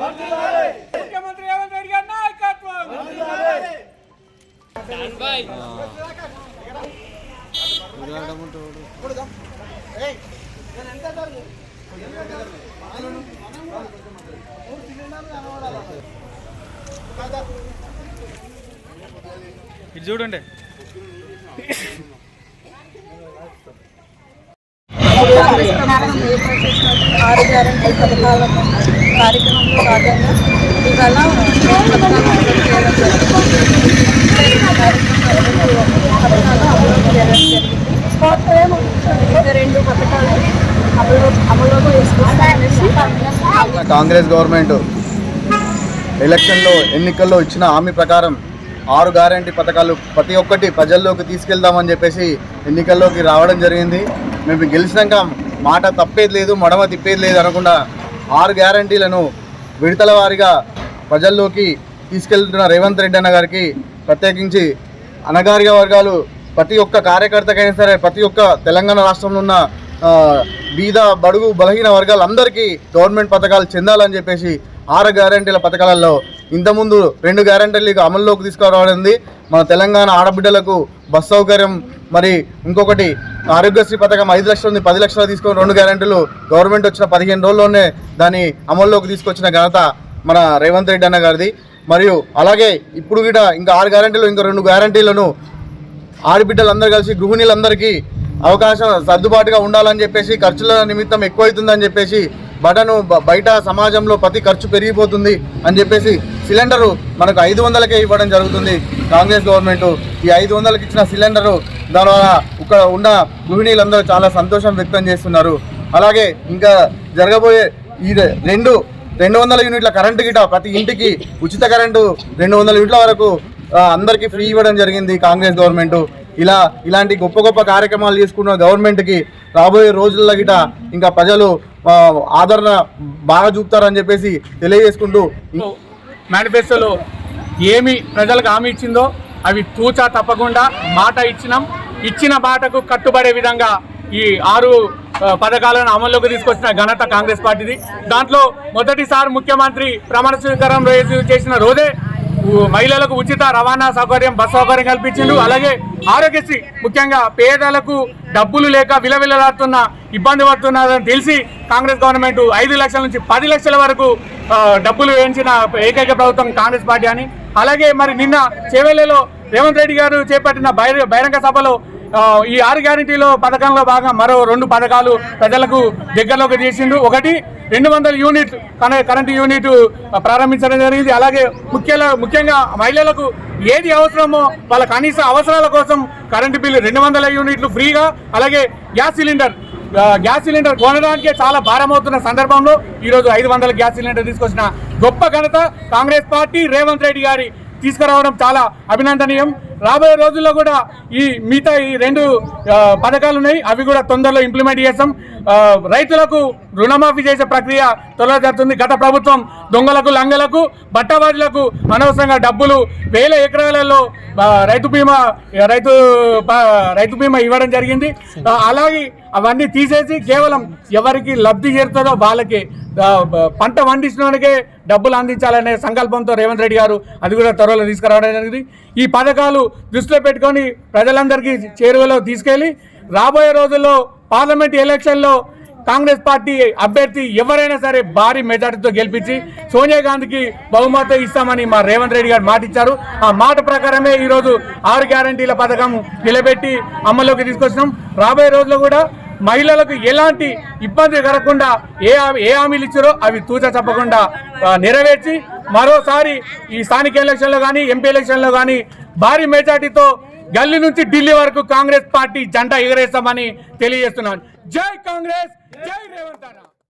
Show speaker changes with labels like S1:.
S1: వర్ధిల్లాలి ముఖ్యమంత్రి రేవంత్ రెడ్డి గారి నాయకత్వం వర్ధిల్లాలి
S2: ఇది చూడండి.
S3: కాంగ్రెస్ ఆరు పథకాల కార్యక్రమంలో భాగంగా ఇవాళ రెండు పథకాలు అమలు అమలులోకి తీసుకొస్తామనేసి
S4: కాంగ్రెస్ గవర్నమెంట్ ఎలక్షన్లో ఎన్నికల్లో ఇచ్చిన హామీ ప్రకారం ఆరు గ్యారంటీ పథకాలు ప్రతి ఒక్కటి ప్రజల్లోకి తీసుకెళ్దామని చెప్పేసి ఎన్నికల్లోకి రావడం జరిగింది. మేము గెలిచినాక మాట తప్పేది లేదు మడమ తిప్పేది లేదు అనకుండా ఆరు గ్యారంటీలను విడతల వారీగా ప్రజల్లోకి తీసుకెళ్తున్న రేవంత్ రెడ్డి అన్న గారికి ప్రత్యేకించి అనగారిక వర్గాలు ప్రతి ఒక్క కార్యకర్తకైనా సరే ప్రతి ఒక్క తెలంగాణ రాష్ట్రంలో ఉన్న బీద బడుగు బలహీన వర్గాలందరికీ గవర్నమెంట్ పథకాలు చెందాలని చెప్పేసి ఆరు గ్యారంటీల పథకాలలో ఇంతకుముందు రెండు గ్యారంటీలు ఇక అమల్లోకి తీసుకురావడింది మన తెలంగాణ ఆడబిడ్డలకు బస్ సౌకర్యం మరి ఇంకొకటి ఆరోగ్యశ్రీ పథకం ఐదు లక్షలు ఉంది పది లక్షలు తీసుకొని రెండు గ్యారంటీలు గవర్నమెంట్ వచ్చిన పదిహేను రోజుల్లోనే దాన్ని అమల్లోకి తీసుకొచ్చిన ఘనత మన రేవంత్ రెడ్డి అన్న గారిది. మరియు అలాగే ఇప్పుడు కూడా ఇంకా ఆరు గ్యారంటీలు ఇంకా రెండు గ్యారంటీలను ఆడబిడ్డలందరూ కలిసి గృహిణులందరికీ అవకాశం సర్దుబాటుగా ఉండాలని చెప్పేసి ఖర్చుల నిమిత్తం ఎక్కువైతుందని చెప్పేసి బటను బ- బయట సమాజంలో ప్రతి ఖర్చు పెరిగిపోతుంది అని చెప్పేసి సిలిండరు మనకు ఐదు వందలకే ఇవ్వడం జరుగుతుంది. కాంగ్రెస్ గవర్నమెంట్ ఈ ఐదు వందలకి ఇచ్చిన సిలిండరు దానివల్ల ఇక్కడ ఉన్న గృహిణీలందరూ చాలా సంతోషం వ్యక్తం చేస్తున్నారు. అలాగే ఇంకా జరగబోయే ఈ రెండు రెండు వందల యూనిట్ల కరెంటు గిట ప్రతి ఇంటికి ఉచిత కరెంటు రెండు వందల యూనిట్ల వరకు అందరికీ ఫ్రీ ఇవ్వడం జరిగింది కాంగ్రెస్ గవర్నమెంట్. ఇలా ఇలాంటి గొప్ప గొప్ప కార్యక్రమాలు చేసుకున్న గవర్నమెంట్కి రాబోయే రోజుల గిట ఇంకా ప్రజలు ఆదరణ బాగా చూపుతారని చెప్పేసి తెలియజేసుకుంటూ
S5: మేనిఫెస్టోలో ఏమి ప్రజలకు హామీ ఇచ్చిందో అవి తూచా తప్పకుండా మాట ఇచ్చినాం. ఇచ్చిన మాటకు కట్టుబడే విధంగా ఈ ఆరు పథకాలను అమల్లోకి తీసుకొచ్చిన ఘనత కాంగ్రెస్ పార్టీది. దాంట్లో మొదటిసారి ముఖ్యమంత్రి ప్రమాణ స్వీకారం చేసిన రోజే మహిళలకు ఉచిత రవాణా సౌకర్యం బస్ సౌకర్యం కల్పించిండు. అలాగే ఆరోగ్యశ్రీ. ముఖ్యంగా పేదలకు డబ్బులు లేక విలవిలలాడుతున్న ఇబ్బంది పడుతున్నారని తెలిసి కాంగ్రెస్ గవర్నమెంట్ ఐదు లక్షల నుంచి పది లక్షల వరకు డబ్బులు వేయించిన ఏకైక ప్రభుత్వం కాంగ్రెస్ పార్టీ అని. అలాగే మరి నిన్న చేవెళ్ళలో రేవంత్ రెడ్డి గారు చేపట్టిన బహిరంగ సభలో ఈ ఆరు గ్యారంటీలో పథకంలో భాగం మరో రెండు పథకాలు ప్రజలకు దగ్గరలోకి తీసిండు ఒకటి రెండు వందల యూనిట్ కన- కరెంటు యూనిట్ ప్రారంభించడం జరిగింది. అలాగే ముఖ్య ముఖ్యంగా మహిళలకు ఏది అవసరమో వాళ్ళ కనీస అవసరాల కోసం కరెంటు బిల్లు రెండు వందల యూనిట్లు ఫ్రీగా అలాగే గ్యాస్ సిలిండర్ గ్యాస్ సిలిండర్ కొనడానికే చాలా భారమవుతున్న సందర్భంలో ఈరోజు ఐదు వందల గ్యాస్ సిలిండర్ తీసుకొచ్చిన గొప్ప ఘనత కాంగ్రెస్ పార్టీ రేవంత్ రెడ్డి గారి తీసుకురావడం చాలా అభినందనీయం. రాబోయే రోజుల్లో కూడా ఈ మిగతా ఈ రెండు పథకాలు ఉన్నాయి. అవి కూడా తొందరలో ఇంప్లిమెంట్ చేస్తాం. రైతులకు రుణమాఫీ చేసే ప్రక్రియ త్వరలో జరుగుతుంది. గత ప్రభుత్వం దొంగలకు లంగలకు బట్టవాదులకు అనవసరంగా డబ్బులు వేల ఎకరాలలో రైతు బీమా రైతు రైతు బీమా ఇవ్వడం జరిగింది. అలాగే అవన్నీ తీసేసి కేవలం ఎవరికి లబ్ధి చేరుతుందో వాళ్ళకి పంట పండించడానికే డబ్బులు అందించాలనే సంకల్పంతో రేవంత్ రెడ్డి గారు అది కూడా త్వరలో తీసుకురావడం జరిగింది. ఈ పథకాలు దృష్టిలో పెట్టుకొని ప్రజలందరికీ చేరువలో తీసుకెళ్ళి రాబోయే రోజుల్లో పార్లమెంట్ ఎలక్షన్లో కాంగ్రెస్ పార్టీ అభ్యర్థి ఎవరైనా సరే భారీ మెజార్టీతో గెలిపించి సోనియా గాంధీకి బహుమతి ఇస్తామని మా రేవంత్ రెడ్డి గారు మాట ఇచ్చారు ఆ మాట ప్రకారమే ఈరోజు ఆరు గ్యారంటీల పథకం నిలబెట్టి అమల్లోకి తీసుకొచ్చినాం. రాబోయే రోజుల్లో కూడా మహిళలకు ఎలాంటి ఇబ్బంది కలగకుండా ఏ ఏ హామీలు ఇచ్చారో అవి తూచ చెప్పకుండా నెరవేర్చి మరోసారి ఈ స్థానిక ఎలక్షన్లో కానీ ఎంపీ ఎలక్షన్లో కానీ భారీ మెజార్టీతో గల్లీ నుంచి ఢిల్లీ వరకు కాంగ్రెస్ పార్టీ జెండా ఎగరేస్తామని తెలియజేస్తున్నాను. జై కాంగ్రెస్ జై రేవంత్